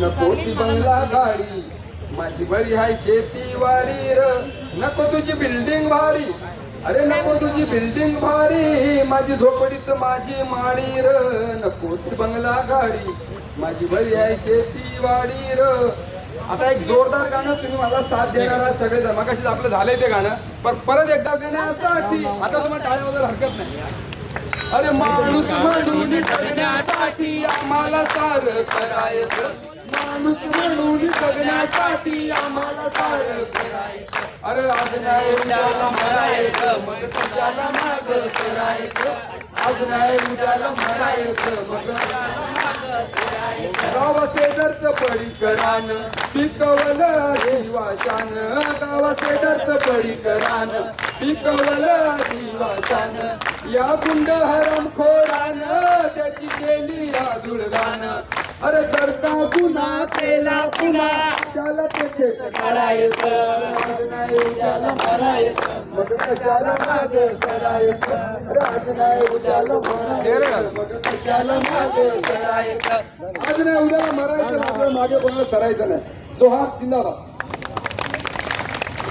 नको ती बंगला गाडी. माझी बरी हाय शेती वाडी र. नको तुझी बिल्डिंग भारी. अरे नको तुझी बिल्डिंग भारी. माझी झोपडीत माझी माडी र. नको ती बंगला गाडी. माझी बरी आहे शेती वाडी र. आता एक जोरदार गाणं तुम्ही मला साथ देणार आहात सगळे जण आपलं झालंय ते गाणं. पण परत एकदा गाण्यासाठी. आता तुम्हाला टाळ्या वगैरे हरकत नाही. अरे माणूस म्हणून जगण्यासाठी आम्हाला सार करायचं. माणूस म्हणून जगण्यासाठी आम्हाला सार करायचं. अरे आज नाही उद्याला म्हणायचं मग कशाला माग करायचं? आज नाही उद्याला मरायचं मग कशाला मागं शेजारचं पडीकरान पिकवलं दिवाशान गावा शेजारचं पडीकरान पिकवलं दिवाशान या गुंड हरम खोरान त्याची केली आदुळगान अरे करता गुन्हा केला पुन्हा. त्याला करायचं करायचं आज नाही उद्याला मरायचं मागे कोणाला करायचं नाही. तो हा जिंदाबाद.